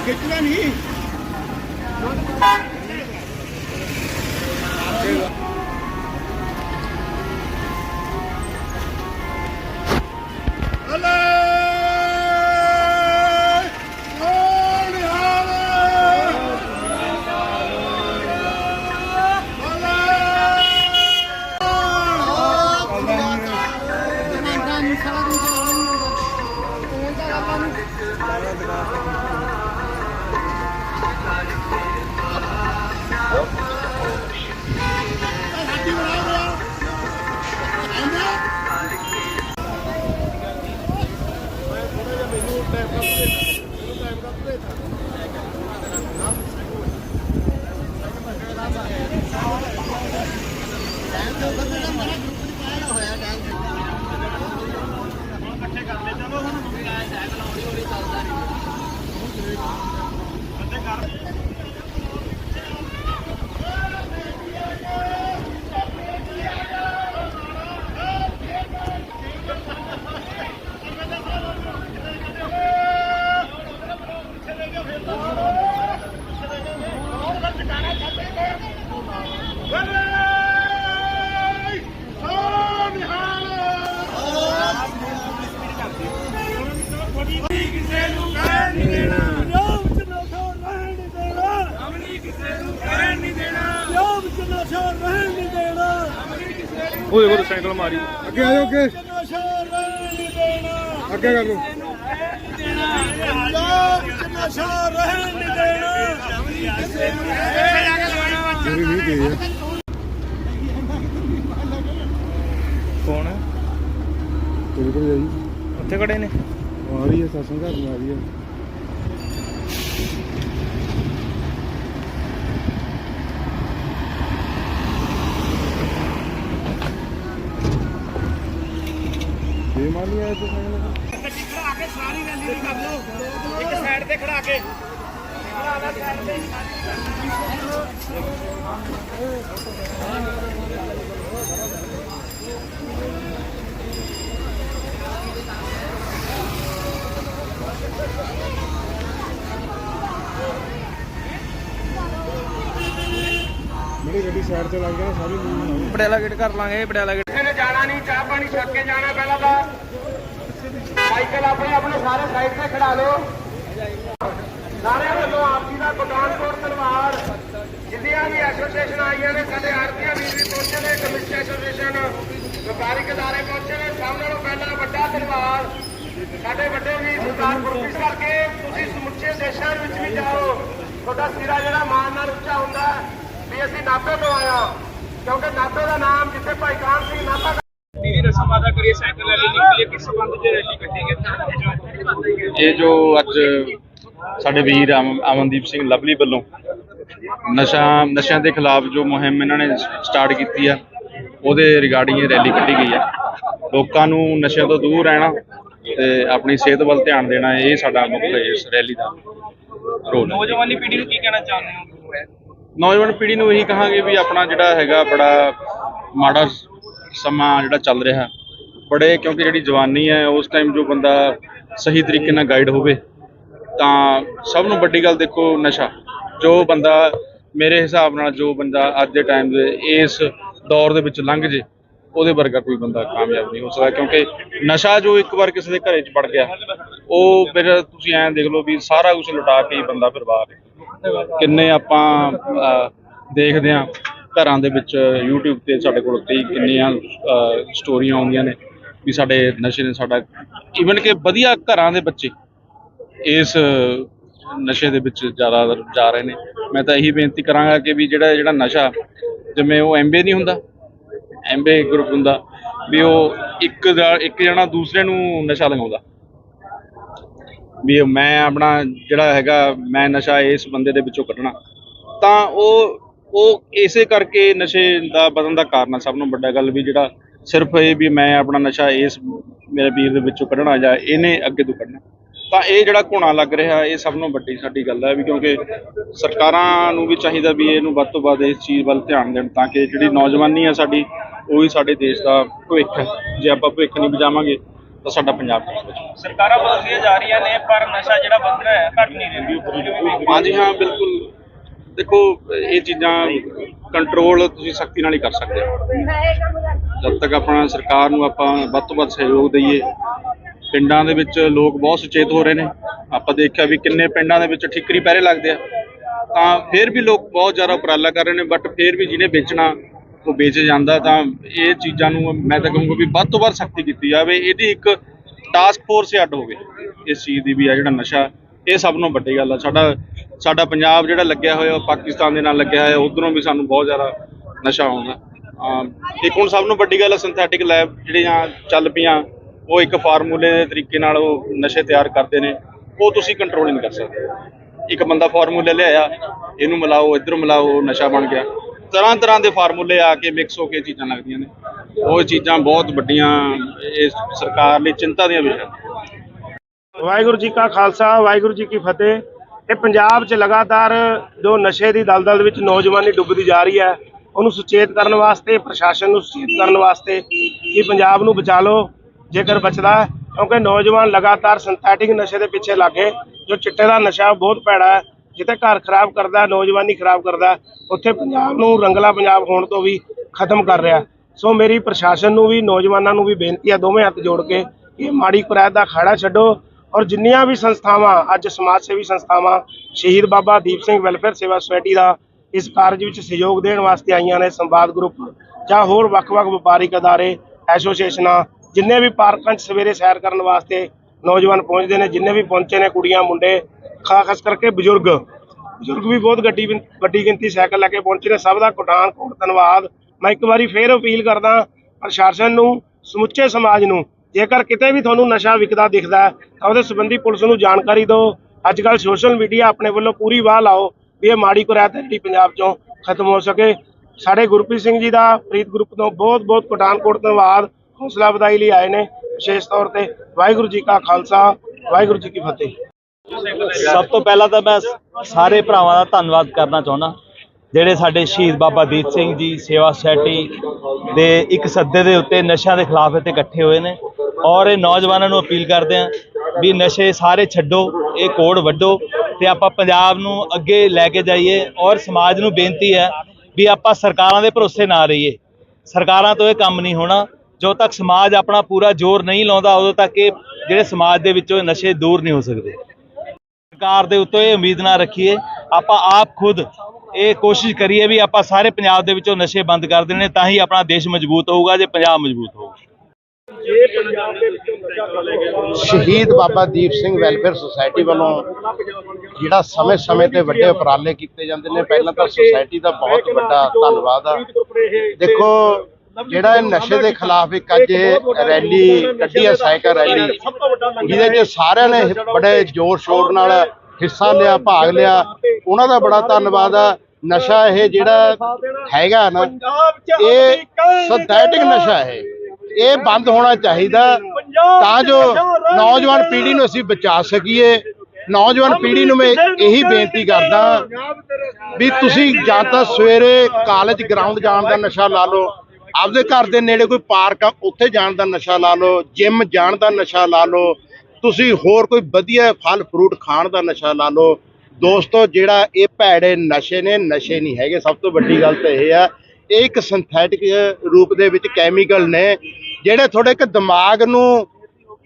ਉਹ ਨਹੀਂ। ਉਹਦੇ ਕੋਲ ਸਾਈਕਲ ਮਾਰੀ। ਅੱਗੇ ਅੱਗੇ ਰਹਿਣ ਨਹੀਂ ਦੇਣਾ ਅੱਗੇ ਕਰ ਚ ਨਸ਼ਾ ਰਹਿਣ ਨਹੀਂ ਦੇਣਾ ਮੇਰੀ ਨਹੀਂ ਗਈ ਹੈ ਕੌਣ ਹੈ ਤੇਰੇ ਕੋਲ ਜਾਈ। ਉੱਥੇ ਖੜੇ ਨੇ। ਆ ਰਹੀ ਹੈ ਸਾਸੋਂ ਘਰ ਨੂੰ ਆ ਰਹੀ ਹੈ। ਇਹ ਮਾਨੀ ਆਇਆ ਤੂੰ ਗੱਡੀ ਖੜਾ ਕੇ ਸਾਰੀ ਰੈਲੀ ਦੀ ਕਰ ਲਓ। ਇੱਕ ਸਾਈਡ ਤੇ ਖੜਾ ਕੇ। ਖੜਾ ਲਾ ਸਾਈਡ ਤੇ ਮੇਰੀ ਗੱਡੀ ਸਾਈਡ ਤੇ ਲੱਗ ਗਿਆ ਸਾਰੀ ਪੜਿਆਲਾ ਗੇਟ ਕਰ ਲਾਂਗੇ ਪੜਿਆਲਾ ਗੇਟ ਕਿਸੇ ਨੇ ਜਾਣਾ ਨਹੀਂ, ਚਾਹ ਪਾਣੀ ਛੱਕ ਕੇ ਜਾਣਾ ਪਹਿਲਾਂ ਤਾਂ। ਸਾਈਕਲ ਆਪਣੇ ਆਪਣੇ ਸਾਰੇ ਸਾਈਡ ਤੇ ਖੜਾ ਲਓ। ਸਾਰਿਆਂ ਵੱਲੋਂ ਆਪ ਜੀ ਦਾ ਪਠਾਨਕੋਟ ਤਲਵਾਰ ਜਿੰਨੀਆਂ ਵੀ ਐਸੋਸੀਏਸ਼ਨ ਆਈਆਂ ਨੇ, ਸਾਡੇ ਆਰਤੀਆਂ ਵੀਰ ਵੀ ਪਹੁੰਚੇ ਨੇ, ਕਮਿਸ਼ਨ ਐਸੋਸੀਏਸ਼ਨ, ਵਪਾਰਿਕ ਅਦਾਰੇ ਪਹੁੰਚੇ ਨੇ, ਸਭ ਨਾਲੋਂ ਪਹਿਲਾਂ ਵੱਡਾ ਤਲਵਾਰ ਸਾਡੇ ਵੱਡੇ ਵੀ ਸਰਦਾਰ ਗੁਰਪ੍ਰੀਤ ਕਰਕੇ ਤੁਸੀਂ ਸਮੁੱਚੇ ਦੇਸ਼ਾਂ ਵਿੱਚ ਵੀ ਜਾਓ। ਤੁਹਾਡਾ ਸਿਰਾ ਜਿਹੜਾ ਮਾਣ ਨਾਲ ਉੱਚਾ ਹੁੰਦਾ, ਵੀ ਅਸੀਂ ਨਾਭੇ ਤੋਂ ਆਇਆ। ਕਿਉਂਕਿ ਨਾਭੇ ਦਾ ਨਾਮ ਜਿੱਥੇ ਭਾਈ ਕਾਨ ਸਿੰਘ ਨਾਭਾ ਵੀਰ ਰਸਮ ਆਦਾ ਕਰੀਏ ਸਾਈਕਲ ਰੈਲੀ ਨਿਕਲੀ ਕਿਸ ਸੰਬੰਧ ਚ ਰੈਲੀ ਕੱਢੀ ਗਈ ਇਹ ਜੋ ਅੱਜ ਸਾਡੇ ਵੀਰ ਅਮ- ਅਮਨਦੀਪ ਸਿੰਘ ਲਵਲੀ ਵੱਲੋਂ ਨਸ਼ਾ ਨਸ਼ਿਆਂ ਦੇ ਖਿਲਾਫ ਜੋ ਮੁਹਿੰਮ ਇਹਨਾਂ ਨੇ ਸਟਾਰਟ ਕੀਤੀ ਆ ਉਹਦੇ ਰਿਗਾਰਡਿੰਗ ਇਹ ਰੈਲੀ ਕੱਢੀ ਗਈ ਆ ਲੋਕਾਂ ਨੂੰ ਨਸ਼ਿਆਂ ਤੋਂ ਦੂਰ ਰਹਿਣਾ ਤੇ ਆਪਣੀ ਸਿਹਤ ਵੱਲ ਧਿਆਨ ਦੇਣਾ ਇਹ ਸਾਡਾ ਮੁੱਖ ਇਸ ਰੈਲੀ ਦਾ ਰੋਲ ਹੈ। ਨੌਜਵਾਨੀ ਪੀੜ੍ਹੀ ਨੂੰ ਕੀ ਕਹਿਣਾ ਚਾਹੁੰਦੇ ਹੋ? ਨੌਜਵਾਨ ਪੀੜ੍ਹੀ ਨੂੰ ਇਹੀ ਕਹਾਂਗੇ ਵੀ ਆਪਣਾ ਜਿਹੜਾ ਹੈਗਾ ਬੜਾ ਮਾੜਾ ਸਮਾਂ ਜਿਹੜਾ ਚੱਲ ਰਿਹਾ। ਬੜੇ, ਕਿਉਂਕਿ ਜਿਹੜੀ ਜਵਾਨੀ ਹੈ, ਉਸ ਟਾਈਮ ਜੋ ਬੰਦਾ ਸਹੀ ਤਰੀਕੇ ਨਾਲ ਗਾਈਡ ਹੋਵੇ, ਤਾਂ ਸਭ ਨੂੰ ਵੱਡੀ ਗੱਲ ਦੇਖੋ ਨਸ਼ਾ। ਜੋ ਬੰਦਾ ਮੇਰੇ ਹਿਸਾਬ ਨਾਲ ਜੋ ਬੰਦਾ ਅੱਜ ਦੇ ਟਾਈਮ ਦੇ ਇਸ ਦੌਰ ਦੇ ਵਿੱਚ ਲੰਘ ਜੇ, ਉਹਦੇ ਵਰਗਾ ਕੋਈ ਬੰਦਾ ਕਾਮਯਾਬ ਨਹੀਂ ਹੋ ਸਕਦਾ, ਕਿਉਂਕਿ ਨਸ਼ਾ ਜੋ ਇੱਕ ਵਾਰ ਕਿਸੇ ਦੇ ਘਰੇ 'ਚ ਵੜ ਗਿਆ, ਉਹ ਫਿਰ ਤੁਸੀਂ ਐਂ ਦੇਖ ਲਓ ਵੀ ਸਾਰਾ ਕੁਝ ਲੁਟਾ ਕੇ ਹੀ ਬੰਦਾ ਫਿਰ ਬਾਹਰ ਹੈ ਕਿੰਨੇ ਆਪਾਂ ਦੇਖਦੇ ਹਾਂ ਘਰਾਂ ਦੇ ਵਿੱਚ YouTube ਤੇ ਸਾਡੇ ਕੋਲ ਕਈ ਕਿੰਨੀਆਂ ਸਟੋਰੀਆਂ ਆਉਂਦੀਆਂ ਨੇ ਵੀ ਸਾਡੇ ਨਸ਼ੇ ਨੇ ਸਾਡਾ ਈਵਨ ਕਿ ਵਧੀਆ ਘਰਾਂ ਦੇ ਬੱਚੇ ਇਸ ਨਸ਼ੇ ਦੇ ਵਿੱਚ ਜ਼ਿਆਦਾ ਜਾ ਰਹੇ ਨੇ। ਮੈਂ ਤਾਂ ਇਹੀ ਬੇਨਤੀ ਕਰਾਂਗਾ ਕਿ ਵੀ ਜਿਹੜਾ ਜਿਹੜਾ ਨਸ਼ਾ, ਜਿਵੇਂ ਉਹ ਐਮਬੀ ਨਹੀਂ ਹੁੰਦਾ, ਐਮਬੀ ਗਰੁੱਪ ਹੁੰਦਾ, ਵੀ ਉਹ ਇੱਕ ਦਾ, ਇੱਕ ਜਣਾ ਦੂਸਰੇ ਨੂੰ ਨਸ਼ਾ ਲਗਾਉਂਦਾ। ਵੀ ਮੈਂ ਆਪਣਾ ਜਿਹੜਾ ਹੈਗਾ, ਮੈਂ ਨਸ਼ਾ ਇਸ ਬੰਦੇ ਦੇ ਵਿੱਚੋਂ ਕੱਢਣਾ। ਤਾਂ ਉਹ ਉਹ ਇਸੇ ਕਰਕੇ ਨਸ਼ੇ ਦਾ ਵਧਣ ਦਾ ਕਾਰਨ ਆ, ਸਭ ਨੂੰ ਵੱਡਾ ਗੱਲ ਵੀ ਜਿਹੜਾ ਸਿਰਫ ਇਹ ਵੀ ਮੈਂ ਆਪਣਾ ਨਸ਼ਾ ਇਸ ਮੇਰੇ ਵੀਰ ਦੇ ਵਿੱਚੋਂ ਕੱਢਣਾ ਜਾਂ ਇਹਨੇ ਅੱਗੇ ਤੋਂ ਕੱਢਣਾ। ਤਾਂ ਇਹ ਜਿਹੜਾ ਘੁਣਾ ਲੱਗ ਰਿਹਾ, ਇਹ ਸਭ ਨੂੰ ਵੱਡੀ ਸਾਡੀ ਗੱਲ ਹੈ ਵੀ ਕਿਉਂਕਿ ਸਰਕਾਰਾਂ ਨੂੰ ਵੀ ਚਾਹੀਦਾ ਵੀ ਇਹਨੂੰ ਵੱਧ ਤੋਂ ਵੱਧ ਇਸ ਚੀਜ਼ ਵੱਲ ਧਿਆਨ ਦੇਣ ਤਾਂ ਕਿ ਜਿਹੜੀ ਨੌਜਵਾਨੀ ਆ ਸਾਡੀ, ਉਹੀ ਸਾਡੇ ਦੇਸ਼ ਦਾ ਭਵਿੱਖ ਹੈ ਜੇ ਆਪਾਂ ਭਵਿੱਖ ਨਹੀਂ ਬਚਾਵਾਂਗੇ ਤਾਂ ਸਾਡਾ ਪੰਜਾਬ ਠੀਕ ਹੋ ਜਾਊ ਸਰਕਾਰਾਂ ਬਦਲਦੀਆਂ ਜਾ ਰਹੀਆਂ ਨੇ ਪਰ ਨਸ਼ਾ ਜਿਹੜਾ ਵੱਧ ਰਿਹਾ ਹੈ ਘਟ ਨਹੀਂ ਰਿਹਾ। ਹਾਂਜੀ ਹਾਂ ਬਿਲਕੁਲ। ਦੇਖੋ ਇਹ ਚੀਜ਼ਾਂ ਕੰਟਰੋਲ ਤੁਸੀਂ ਸਖਤੀ ਨਾਲ ਹੀ ਕਰ ਸਕਦੇ ਹੋ। ਜਦ ਤੱਕ ਆਪਣਾ ਸਰਕਾਰ ਨੂੰ ਆਪਾਂ ਵੱਧ ਤੋਂ ਵੱਧ ਸਹਿਯੋਗ ਦਈਏ ਪਿੰਡਾਂ ਦੇ ਵਿੱਚ ਲੋਕ ਬਹੁਤ ਸੁਚੇਤ ਹੋ ਰਹੇ ਨੇ। ਆਪਾਂ ਦੇਖਿਆ ਵੀ ਕਿੰਨੇ ਪਿੰਡਾਂ ਦੇ ਵਿੱਚ ਠਿਕਰੀ ਪਹਿਰੇ ਲੱਗਦੇ ਆ। ਤਾਂ ਫਿਰ ਵੀ ਲੋਕ ਬਹੁਤ ਜ਼ਿਆਦਾ ਉਪਰਾਲਾ ਕਰ ਰਹੇ ਨੇ ਬਟ ਫਿਰ ਵੀ ਜਿਹਨੇ ਵੇਚਣਾ ਉਹ ਵੇਚ ਜਾਂਦਾ ਤਾਂ ਇਹ ਚੀਜ਼ਾਂ ਨੂੰ ਮੈਂ ਤਾਂ ਕਹੂੰਗਾ ਵੀ ਵੱਧ ਤੋਂ ਵੱਧ ਸਖਤੀ ਕੀਤੀ ਜਾਵੇ। ਇਹਦੀ ਇੱਕ ਟਾਸਕ ਫੋਰਸ ਹੀ ਅੱਡ ਹੋਵੇ। ਇਸ ਚੀਜ਼ ਦੀ ਵੀ ਆ ਜਿਹੜਾ ਨਸ਼ਾ, ਇਹ ਸਭ ਤੋਂ ਵੱਡੀ ਗੱਲ ਆ। ਸਾਡਾ ਸਾਡਾ ਪੰਜਾਬ ਜਿਹੜਾ ਲੱਗਿਆ ਹੋਇਆ, ਉਹ ਪਾਕਿਸਤਾਨ ਦੇ ਨਾਲ ਲੱਗਿਆ ਹੋਇਆ, ਉਧਰੋਂ ਵੀ ਸਾਨੂੰ ਬਹੁਤ ਜ਼ਿਆਦਾ ਨਸ਼ਾ ਆਉਂਦਾ। ਇੱਕ ਹੁਣ ਸਭ ਤੋਂ ਵੱਡੀ ਗੱਲ ਸਿੰਥੈਟਿਕ ਲੈਬ ਜਿਹੜੀਆਂ ਚੱਲ ਪਈਆਂ, ਉਹ ਇੱਕ ਫਾਰਮੂਲੇ ਦੇ ਤਰੀਕੇ ਨਾਲ ਉਹ ਨਸ਼ੇ ਤਿਆਰ ਕਰਦੇ ਨੇ। ਉਹ ਤੁਸੀਂ ਕੰਟਰੋਲ ਨਹੀਂ ਕਰ ਸਕਦੇ। ਇੱਕ ਬੰਦਾ ਫਾਰਮੂਲੇ ਲਿਆਇਆ, ਇਹਨੂੰ ਮਿਲਾਓ, ਇੱਧਰ ਮਿਲਾਓ, ਉਹ ਨਸ਼ਾ ਬਣ ਗਿਆ। ਤਰ੍ਹਾਂ ਤਰ੍ਹਾਂ ਦੇ ਫਾਰਮੂਲੇ ਆ ਕੇ ਮਿਕਸ ਹੋ ਕੇ ਚੀਜ਼ਾਂ ਲੱਗਦੀਆਂ ਨੇ। ਉਹ ਚੀਜ਼ਾਂ ਬਹੁਤ ਵੱਡੀਆਂ ਇਹ ਸਰਕਾਰ ਲਈ ਚਿੰਤਾ ਦੀਆਂ ਵਿਸ਼ਾ ਵਾਹਿਗੁਰੂ ਜੀ ਕਾ ਖਾਲਸਾ, ਵਾਹਿਗੁਰੂ ਜੀ ਕੀ ਫਤਿਹ। ਇਹ ਪੰਜਾਬ 'ਚ ਲਗਾਤਾਰ ਜੋ ਨਸ਼ੇ ਦੀ ਦਲਦਲ ਵਿੱਚ ਨੌਜਵਾਨੀ ਡੁੱਬਦੀ ਜਾ ਰਹੀ ਹੈ, ਉਹਨੂੰ ਸੁਚੇਤ ਕਰਨ ਵਾਸਤੇ, ਪ੍ਰਸ਼ਾਸਨ ਨੂੰ ਸੁਚੇਤ ਕਰਨ ਵਾਸਤੇ ਕਿ ਪੰਜਾਬ ਨੂੰ ਬਚਾ ਲਓ, ਜੇਕਰ ਬਚਦਾ ਹੈ। ਕਿਉਂਕਿ ਨੌਜਵਾਨ ਲਗਾਤਾਰ ਸਿੰਥੈਟਿਕ ਨਸ਼ੇ ਦੇ ਪਿੱਛੇ ਲੱਗੇ ਜੋ ਚਿੱਟੇ ਦਾ ਨਸ਼ਾ ਬਹੁਤ ਭੈੜਾ ਹੈ। ਜਿੱਥੇ ਘਰ ਖਰਾਬ ਕਰਦਾ, ਨੌਜਵਾਨੀ ਖਰਾਬ ਕਰਦਾ, ਉੱਥੇ ਪੰਜਾਬ ਨੂੰ ਰੰਗਲਾ ਪੰਜਾਬ ਹੋਣ ਤੋਂ ਵੀ ਖਤਮ ਕਰ ਰਿਹਾ। ਸੋ ਮੇਰੀ ਪ੍ਰਸ਼ਾਸਨ ਨੂੰ ਵੀ, ਨੌਜਵਾਨਾਂ ਨੂੰ ਵੀ ਬੇਨਤੀ ਆ ਦੋਵੇਂ ਹੱਥ ਜੋੜ ਕੇ ਕਿ ਇਹ ਮਾੜੀ ਕੁਰੈਤ ਦਾ ਖਾੜਾ ਛੱਡੋ ਔਰ ਜਿੰਨੀਆਂ ਵੀ ਸੰਸਥਾਵਾਂ, ਅੱਜ ਸਮਾਜ ਸੇਵੀ ਸੰਸਥਾਵਾਂ, ਸ਼ਹੀਦ ਬਾਬਾ ਦੀਪ ਸਿੰਘ ਵੈਲਫੇਅਰ ਸੇਵਾ ਸੁਸਾਇਟੀ ਦਾ ਇਸ ਕਾਰਜ ਵਿੱਚ ਸਹਿਯੋਗ ਦੇਣ ਵਾਸਤੇ ਆਈਆਂ ਨੇ ਸੰਵਾਦ ਗਰੁੱਪ ਜਾਂ ਹੋਰ ਵੱਖ-ਵੱਖ ਵਪਾਰਿਕ ਅਦਾਰੇ, ਐਸੋਸੀਏਸ਼ਨਾਂ, ਜਿੰਨੇ ਵੀ ਪਾਰਕਾਂ 'ਚ ਸਵੇਰੇ ਸੈਰ ਕਰਨ ਵਾਸਤੇ ਨੌਜਵਾਨ ਪਹੁੰਚਦੇ ਨੇ, ਜਿੰਨੇ ਵੀ ਪਹੁੰਚੇ ਨੇ ਕੁੜੀਆਂ, ਮੁੰਡੇ ਖਾਸ ਕਰਕੇ ਬਜ਼ੁਰਗ। ਬਜ਼ੁਰਗ ਵੀ ਬਹੁਤ ਗੱਡੀ ਵੱਡੀ ਗਿਣਤੀ ਸਾਈਕਲ ਲੈ ਕੇ ਪਹੁੰਚੇ ਨੇ। ਸਭ ਦਾ ਕੋਟਾਨ ਕੋਟ ਧੰਨਵਾਦ। ਮੈਂ ਇੱਕ ਵਾਰੀ ਫੇਰ ਅਪੀਲ ਕਰਦਾ ਪ੍ਰਸ਼ਾਸਨ ਨੂੰ, ਸਮੁੱਚੇ ਸਮਾਜ ਨੂੰ, ਜੇਕਰ ਕਿਤੇ ਵੀ ਤੁਹਾਨੂੰ ਨਸ਼ਾ ਵਿਕਦਾ ਦਿਖਦਾ ਤਾਂ ਉਹਦੇ ਸੰਬੰਧੀ ਪੁਲਿਸ ਨੂੰ ਜਾਣਕਾਰੀ ਦਿਓ। ਅੱਜ ਕੱਲ ਸੋਸ਼ਲ ਮੀਡੀਆ ਆਪਣੇ ਵੱਲੋਂ ਪੂਰੀ ਵਾਹ ਲਾਓ ਵੀ ਇਹ ਮਾੜੀ ਕੁਰਾਇਤ ਜਿਹੜੀ ਪੰਜਾਬ ਚੋਂ ਖਤਮ ਹੋ ਸਕੇ। ਸਾਡੇ ਗੁਰਪ੍ਰੀਤ ਸਿੰਘ ਜੀ ਦਾ ਪ੍ਰੀਤ ਗਰੁੱਪ ਤੋਂ ਬਹੁਤ ਬਹੁਤ ਪਠਾਨਕੋਟ ਧੰਨਵਾਦ। ਹੌਸਲਾ ਵਧਾਈ ਲਈ ਆਏ ਨੇ। ਵਿਸ਼ੇਸ਼ ਤੌਰ ਤੇ ਵਾਹਿਗੁਰੂ ਜੀ ਕਾ ਖਾਲਸਾ, ਵਾਹਿਗੁਰੂ ਜੀ ਕੀ ਫਤਿਹ। ਸਭ ਤੋਂ ਪਹਿਲਾਂ ਤਾਂ ਮੈਂ ਸਾਰੇ ਭਰਾਵਾਂ ਦਾ ਧੰਨਵਾਦ ਕਰਨਾ ਚਾਹੁੰਦਾ। ਜਿਹੜੇ ਸਾਡੇ ਸ਼ਹੀਦ ਬਾਬਾ ਦੀਪ ਸਿੰਘ ਜੀ, ਸੇਵਾ ਸੁਸਾਇਟੀ ਦੇ ਇੱਕ ਸੱਦੇ ਦੇ ਉੱਤੇ ਨਸ਼ਿਆਂ ਦੇ ਖਿਲਾਫ ਇੱਥੇ ਇਕੱਠੇ ਹੋਏ ਨੇ ਔਰ ਇਹ ਨੌਜਵਾਨਾਂ ਨੂੰ ਅਪੀਲ ਕਰਦੇ ਆ ਵੀ ਨਸ਼ੇ ਸਾਰੇ ਛੱਡੋ, ਇਹ ਕੋੜ ਵੱਢੋ ਤੇ ਆਪਾਂ ਪੰਜਾਬ ਨੂੰ ਅੱਗੇ ਲੈ ਕੇ ਜਾਈਏ ਔਰ ਸਮਾਜ ਨੂੰ ਬੇਨਤੀ ਹੈ ਵੀ ਆਪਾਂ ਸਰਕਾਰਾਂ ਦੇ ਭਰੋਸੇ ਨਾ ਰਹੀਏ। ਸਰਕਾਰਾਂ ਤੋਂ ਇਹ ਕੰਮ ਨਹੀਂ ਹੋਣਾ। ਜੋ ਤੱਕ ਸਮਾਜ ਆਪਣਾ ਪੂਰਾ ਜ਼ੋਰ ਨਹੀਂ ਲਾਉਂਦਾ, ਉਦੋਂ ਤੱਕ ਇਹ ਜਿਹੜੇ ਸਮਾਜ ਦੇ ਵਿੱਚੋਂ ਨਸ਼ੇ ਦੂਰ ਨਹੀਂ ਹੋ ਸਕਦੇ। ਸਰਕਾਰ ਦੇ ਉੱਤੇ ਇਹ ਉਮੀਦ ਨਾ ਰੱਖੀਏ। ਆਪਾਂ ਆਪ ਖੁਦ ਇਹ ਕੋਸ਼ਿਸ਼ ਕਰੀਏ ਵੀ ਆਪਾਂ ਸਾਰੇ ਪੰਜਾਬ ਦੇ ਵਿੱਚੋਂ ਨਸ਼ੇ ਬੰਦ ਕਰ ਦੇਣੇ, ਤਾਂ ਹੀ ਆਪਣਾ ਦੇਸ਼ ਮਜ਼ਬੂਤ ਹੋਊਗਾ ਜੇ ਪੰਜਾਬ ਮਜ਼ਬੂਤ ਹੋਊਗਾ ਸ਼ਹੀਦ ਬਾਬਾ ਦੀਪ ਸਿੰਘ ਵੈਲਫੇਅਰ ਸੁਸਾਇਟੀ ਵੱਲੋਂ ਜਿਹੜਾ ਸਮੇਂ-ਸਮੇਂ ਤੇ ਵੱਡੇ ਉਪਰਾਲੇ ਕੀਤੇ ਜਾਂਦੇ ਨੇ, ਪਹਿਲਾਂ ਤਾਂ ਸੁਸਾਇਟੀ ਦਾ ਬਹੁਤ ਵੱਡਾ ਧੰਨਵਾਦ ਆ। ਦੇਖੋ ਜਿਹੜਾ ਇਹ ਨਸ਼ੇ ਦੇ ਖਿਲਾਫ ਇੱਕ ਅੱਜ ਇਹ ਰੈਲੀ ਕੱਢੀ ਹੈ ਸਾਈਕਲ ਰੈਲੀ। ਜਿਹਦੇ 'ਚ ਸਾਰਿਆਂ ਨੇ ਬੜੇ ਜ਼ੋਰ ਸ਼ੋਰ ਨਾਲ ਹਿੱਸਾ ਲਿਆ ਭਾਗ ਲਿਆ। ਉਹਨਾਂ ਦਾ ਬੜਾ ਧੰਨਵਾਦ ਆ। ਨਸ਼ਾ ਇਹ ਜਿਹੜਾ ਹੈਗਾ ਨਾ ਇਹ ਸਿੰਥੈਟਿਕ ਨਸ਼ਾ ਹੈ। ਇਹ ਬੰਦ ਹੋਣਾ ਚਾਹੀਦਾ। ਤਾਂ ਜੋ ਨੌਜਵਾਨ ਪੀੜ੍ਹੀ ਨੂੰ ਅਸੀਂ ਬਚਾ ਸਕੀਏ। ਨੌਜਵਾਨ ਪੀੜ੍ਹੀ ਨੂੰ ਮੈਂ ਇਹੀ ਬੇਨਤੀ ਕਰਦਾ ਵੀ ਤੁਸੀਂ ਜਾਂ ਤਾਂ ਸਵੇਰੇ ਕਾਲਜ ਗਰਾਊਂਡ ਜਾਣ ਦਾ ਨਸ਼ਾ ਲਾ ਲਓ ਆਪਦੇ ਘਰ ਦੇ ਨੇੜੇ ਕੋਈ ਪਾਰਕ ਆ ਉੱਥੇ ਜਾਣ ਦਾ ਨਸ਼ਾ ਲਾ ਲਓ ਜਿਮ ਜਾਣ ਦਾ ਨਸ਼ਾ ਲਾ ਲਓ ਤੁਸੀਂ ਹੋਰ ਕੋਈ ਵਧੀਆ ਫਲ ਫਰੂਟ ਖਾਣ ਦਾ ਨਸ਼ਾ ਲਾ ਲਓ। ਦੋਸਤੋ ਜਿਹੜਾ ਇਹ ਭੈੜੇ ਨਸ਼ੇ ਨੇ ਨਸ਼ੇ ਨਹੀਂ ਹੈਗੇ ਸਭ ਤੋਂ ਵੱਡੀ ਗੱਲ ਤਾਂ ਇਹ ਆ ਇਹ ਇੱਕ ਸਿੰਥੈਟਿਕ ਰੂਪ ਦੇ ਵਿੱਚ ਕੈਮੀਕਲ ਨੇ ਜਿਹੜੇ ਤੁਹਾਡੇ ਇੱਕ ਦਿਮਾਗ ਨੂੰ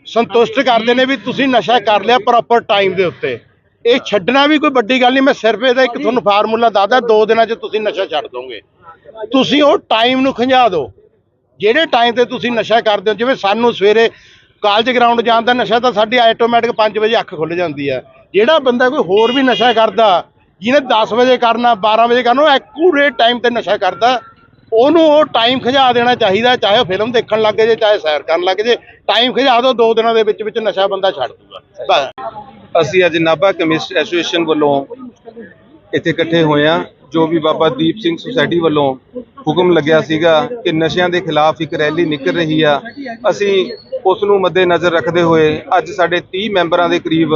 ਸੰਤੁਸ਼ਟ ਕਰਦੇ ਨੇ ਵੀ ਤੁਸੀਂ ਨਸ਼ਾ ਕਰ ਲਿਆ ਪ੍ਰੋਪਰ ਟਾਈਮ ਦੇ ਉੱਤੇ। ਇਹ ਛੱਡਣਾ ਵੀ ਕੋਈ ਵੱਡੀ ਗੱਲ ਨਹੀਂ ਮੈਂ ਸਿਰਫ ਇਹਦਾ ਇੱਕ ਤੁਹਾਨੂੰ ਫਾਰਮੂਲਾ ਦੱਸਦਾ ਦੋ ਦਿਨਾਂ 'ਚ ਤੁਸੀਂ ਨਸ਼ਾ ਛੱਡ ਦੋਗੇ। ਤੁਸੀਂ ਉਹ ਟਾਈਮ ਨੂੰ ਖੰਝਾ ਦਿਓ। ਜਿਹੜੇ ਟਾਈਮ ਤੇ ਤੁਸੀਂ ਨਸ਼ਾ ਕਰਦੇ ਹੋ, ਜਿਵੇਂ ਸਾਨੂੰ ਸਵੇਰੇ ਕਾਲਜ ਗਰਾਊਂਡ ਜਾਣ ਦਾ ਨਸ਼ਾ ਤਾਂ ਸਾਡੀ ਆਟੋਮੈਟਿਕ 5 ਵਜੇ ਅੱਖ ਖੁੱਲ ਜਾਂਦੀ ਹੈ। ਜਿਹੜਾ ਬੰਦਾ ਕੋਈ ਹੋਰ ਵੀ ਨਸ਼ਾ ਕਰਦਾ, ਜਿਹਨੇ 10 ਵਜੇ ਕਰਨਾ 12 ਵਜੇ ਕਰਨਾ, ਉਹ ਐਕੂਰੇਟ ਟਾਈਮ ਤੇ ਨਸ਼ਾ ਕਰਦਾ। ਉਹਨੂੰ ਉਹ ਟਾਈਮ ਖਿਜਾ ਦੇਣਾ ਚਾਹੀਦਾ, ਚਾਹੇ ਉਹ ਫਿਲਮ ਦੇਖਣ ਲੱਗ ਜੇ ਚਾਹੇ ਸੈਰ ਕਰਨ ਲੱਗ ਜੇ ਟਾਈਮ ਖਿਜਾ ਦਿਓ ਦੋ ਦਿਨਾਂ ਦੇ ਵਿੱਚ ਵਿੱਚ ਨਸ਼ਾ ਬੰਦਾ ਛੱਡ ਦੂਗਾ। ਅਸੀਂ ਅੱਜ ਨਾਭਾ ਕੈਮਿਸਟ ਐਸੋਸੀਏਸ਼ਨ ਵੱਲੋਂ ਇੱਥੇ ਇਕੱਠੇ ਹੋਏ ਆ ਜੋ ਵੀ ਬਾਬਾ ਦੀਪ ਸਿੰਘ ਸੁਸਾਇਟੀ ਵੱਲੋਂ ਹੁਕਮ ਲੱਗਿਆ ਸੀਗਾ ਕਿ ਨਸ਼ਿਆਂ ਦੇ ਖਿਲਾਫ ਇੱਕ ਰੈਲੀ ਨਿਕਲ ਰਹੀ ਆ ਅਸੀਂ ਉਸ ਨੂੰ ਮੱਦੇ ਨਜ਼ਰ ਰੱਖਦੇ ਹੋਏ ਅੱਜ ਸਾਡੇ 30 ਮੈਂਬਰਾਂ ਦੇ ਕਰੀਬ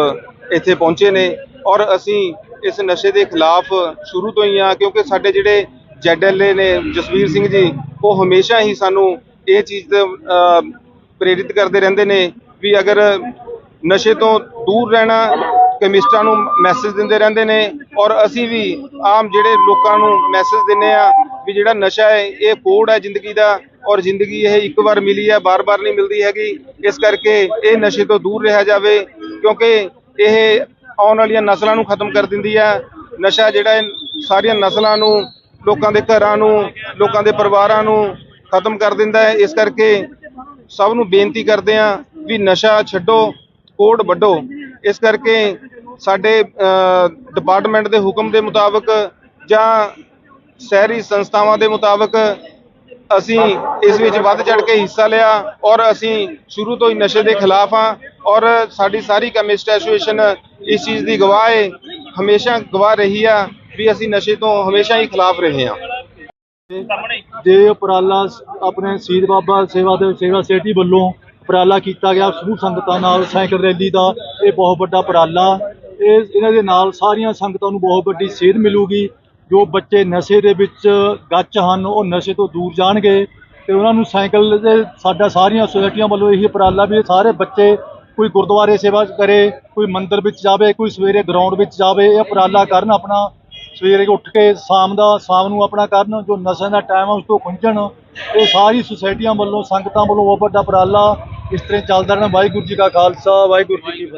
ਇੱਥੇ ਪਹੁੰਚੇ ਨੇ ਔਰ ਅਸੀਂ ਇਸ ਨਸ਼ੇ ਦੇ ਖਿਲਾਫ ਸ਼ੁਰੂ ਤੋਂ ਹੀ ਆ ਕਿਉਂਕਿ ਸਾਡੇ ਜਿਹੜੇ ਜੈਡਐਲਏ ਨੇ ਜਸਵੀਰ ਸਿੰਘ ਜੀ ਉਹ ਹਮੇਸ਼ਾ ਹੀ ਸਾਨੂੰ ਇਹ ਚੀਜ਼ ਤੇ, ਪ੍ਰੇਰਿਤ ਕਰਦੇ ਰਹਿੰਦੇ ਨੇ ਵੀ ਅਗਰ ਨਸ਼ੇ ਤੋਂ ਦੂਰ ਰਹਿਣਾ ਕੈਮਿਸਟਾਂ ਨੂੰ ਮੈਸੇਜ ਦਿੰਦੇ ਰਹਿੰਦੇ ਨੇ ਔਰ ਅਸੀਂ ਵੀ ਆਮ ਜਿਹੜੇ ਲੋਕਾਂ ਨੂੰ ਮੈਸੇਜ ਦਿੰਨੇ ਆ ਵੀ ਜਿਹੜਾ ਨਸ਼ਾ ਹੈ, ਇਹ ਕੋਡ ਹੈ ਜ਼ਿੰਦਗੀ ਦਾ ਔਰ ਜ਼ਿੰਦਗੀ ਇਹ ਇੱਕ ਵਾਰ ਮਿਲੀ ਹੈ ਬਾਰ-ਬਾਰ ਨਹੀਂ ਮਿਲਦੀ ਹੈਗੀ। ਇਸ ਕਰਕੇ ਇਹ ਨਸ਼ੇ ਤੋਂ ਦੂਰ ਰਿਹਾ ਜਾਵੇ ਕਿਉਂਕਿ ਇਹ ਆਉਣ ਵਾਲੀਆਂ ਨਸਲਾਂ ਨੂੰ ਖਤਮ ਕਰ ਦਿੰਦੀ ਹੈ। ਨਸ਼ਾ ਜਿਹੜਾ ਹੈ, ਸਾਰੀਆਂ ਨਸਲਾਂ ਨੂੰ, ਲੋਕਾਂ ਦੇ ਘਰਾਂ ਨੂੰ, ਲੋਕਾਂ ਦੇ ਪਰਿਵਾਰਾਂ ਨੂੰ ਖਤਮ ਕਰ ਦਿੰਦਾ ਹੈ। ਇਸ ਕਰਕੇ ਸਭ ਨੂੰ ਬੇਨਤੀ ਕਰਦੇ ਹਾਂ ਵੀ ਨਸ਼ਾ ਛੱਡੋ, ਕੋਡ ਵੱਢੋ। ਇਸ ਕਰਕੇ ਸਾਡੇ ਡਿਪਾਰਟਮੈਂਟ ਦੇ ਹੁਕਮ ਦੇ ਮੁਤਾਬਕ ਜਾਂ ਸ਼ਹਿਰੀ ਸੰਸਥਾਵਾਂ ਦੇ ਮੁਤਾਬਕ ਅਸੀਂ ਇਸ ਵਿੱਚ ਵੱਧ ਚੜ ਕੇ ਹਿੱਸਾ ਲਿਆ ਔਰ ਅਸੀਂ ਸ਼ੁਰੂ ਤੋਂ ਹੀ ਨਸ਼ੇ ਦੇ ਖਿਲਾਫ ਹਾਂ ਔਰ ਸਾਡੀ ਸਾਰੀ ਕੈਮਿਸਟ ਐਸੋਸੀਏਸ਼ਨ ਇਸ ਚੀਜ਼ ਦੀ ਗਵਾਹ ਹੈ ਹਮੇਸ਼ਾ ਗਵਾਹ ਰਹੀ ਆ ਵੀ ਅਸੀਂ ਨਸ਼ੇ ਤੋਂ ਹਮੇਸ਼ਾ ਹੀ ਖਿਲਾਫ ਰਹੇ ਹਾਂ। ਦੇ ਉਪਰਾਲਾ ਆਪਣੇ ਸ਼ਹੀਦ ਬਾਬਾ ਸੇਵਾ ਦੇ, ਸੇਵਾ ਸੇਟੀ ਵੱਲੋਂ ਉਪਰਾਲਾ ਕੀਤਾ ਗਿਆ, ਸਮੂਹ ਸੰਗਤਾਂ ਨਾਲ, ਸਾਈਕਲ ਰੈਲੀ ਦਾ, ਇਹ ਬਹੁਤ ਵੱਡਾ ਉਪਰਾਲਾ। ਇਹ ਇਹਨਾਂ ਦੇ ਨਾਲ ਸਾਰੀਆਂ ਸੰਗਤਾਂ ਨੂੰ ਬਹੁਤ ਵੱਡੀ ਸੇਧ ਮਿਲੂਗੀ। ਜੋ ਬੱਚੇ ਨਸ਼ੇ ਦੇ ਵਿੱਚ ਗੱਚ ਹਨ, ਉਹ ਨਸ਼ੇ ਤੋਂ ਦੂਰ ਜਾਣਗੇ ਤੇ ਉਹਨਾਂ ਨੂੰ ਸਾਈਕਲ ਦੇ ਸਾਡਾ ਸਾਰੀਆਂ ਸੁਸਾਇਟੀਆਂ ਵੱਲੋਂ ਇਹੀ ਉਪਰਾਲਾ ਵੀ ਇਹ ਸਾਰੇ ਬੱਚੇ ਕੋਈ ਗੁਰਦੁਆਰੇ ਸੇਵਾ ਕਰੇ, ਕੋਈ ਮੰਦਿਰ ਵਿੱਚ ਜਾਵੇ, ਕੋਈ ਸਵੇਰੇ ਗਰਾਊਂਡ ਵਿੱਚ ਜਾਵੇ, ਇਹ ਉਪਰਾਲਾ ਕਰਨ ਆਪਣਾ। ਸਵੇਰੇ ਉੱਠ ਕੇ ਸ਼ਾਮ ਦਾ, ਸ਼ਾਮ ਨੂੰ ਆਪਣਾ ਕਰਨ, ਜੋ ਨਸ਼ਿਆਂ ਦਾ ਟਾਈਮ ਹੈ ਉਸ ਤੋਂ ਖੁੰਝਣ। ਇਹ ਸਾਰੀ ਸੁਸਾਇਟੀਆਂ ਵੱਲੋਂ, ਸੰਗਤਾਂ ਵੱਲੋਂ ਬਹੁਤ ਵੱਡਾ ਉਪਰਾਲਾ। ਇਸ ਤਰ੍ਹਾਂ ਚੱਲਦਾ ਰਹਿਣਾ। ਵਾਹਿਗੁਰੂ ਜੀ ਕਾ ਖਾਲਸਾ ਵਾਹਿਗੁਰੂ ਜੀ ਕੀ ਫਤਿਹ।